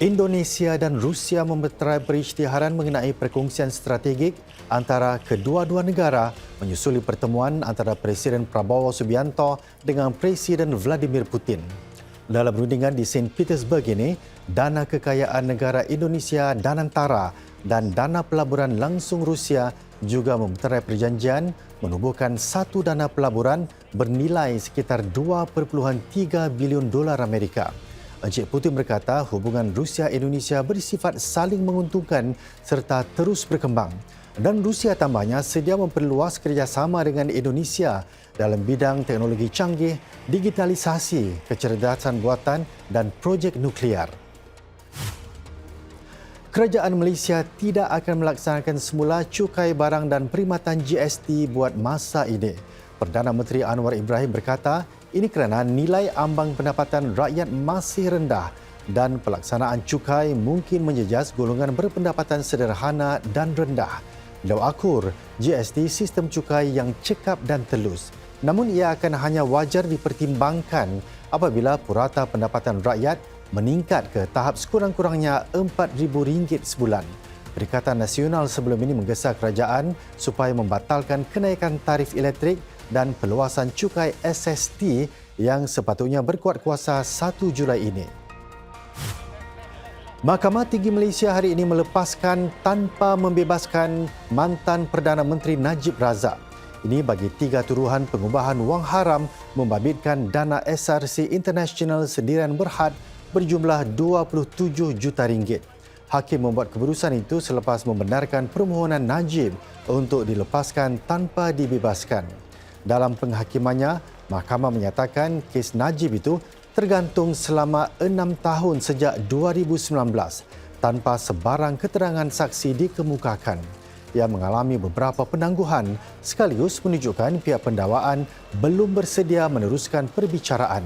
Indonesia dan Rusia memeterai perisytiharan mengenai perkongsian strategik antara kedua-dua negara menyusuli pertemuan antara Presiden Prabowo Subianto dengan Presiden Vladimir Putin. Dalam rundingan di St. Petersburg ini, dana kekayaan negara Indonesia dan antara dan dana pelaburan langsung Rusia juga memeterai perjanjian menubuhkan satu dana pelaburan bernilai sekitar 2.3 bilion dolar Amerika. Encik Putin berkata hubungan Rusia-Indonesia bersifat saling menguntungkan serta terus berkembang. Dan Rusia tambahnya sedia memperluas kerjasama dengan Indonesia dalam bidang teknologi canggih, digitalisasi, kecerdasan buatan dan projek nuklear. Kerajaan Malaysia tidak akan melaksanakan semula cukai barang dan perkhidmatan GST buat masa ini. Perdana Menteri Anwar Ibrahim berkata ini kerana nilai ambang pendapatan rakyat masih rendah dan pelaksanaan cukai mungkin menjejas golongan berpendapatan sederhana dan rendah. Beliau akur GST sistem cukai yang cekap dan telus. Namun ia akan hanya wajar dipertimbangkan apabila purata pendapatan rakyat meningkat ke tahap sekurang-kurangnya RM4,000 sebulan. Perikatan Nasional sebelum ini menggesa kerajaan supaya membatalkan kenaikan tarif elektrik dan peluasan cukai SST yang sepatutnya berkuat kuasa 1 Julai ini. Mahkamah Tinggi Malaysia hari ini melepaskan tanpa membebaskan mantan Perdana Menteri Najib Razak. Ini bagi tiga tuduhan pengubahan wang haram membabitkan dana SRC International Sendirian Berhad berjumlah 27 juta ringgit. Hakim membuat keputusan itu selepas membenarkan permohonan Najib untuk dilepaskan tanpa dibebaskan. Dalam penghakimannya, mahkamah menyatakan kes Najib itu tergantung selama enam tahun sejak 2019 tanpa sebarang keterangan saksi dikemukakan. Ia mengalami beberapa penangguhan sekaligus menunjukkan pihak pendawaan belum bersedia meneruskan perbicaraan.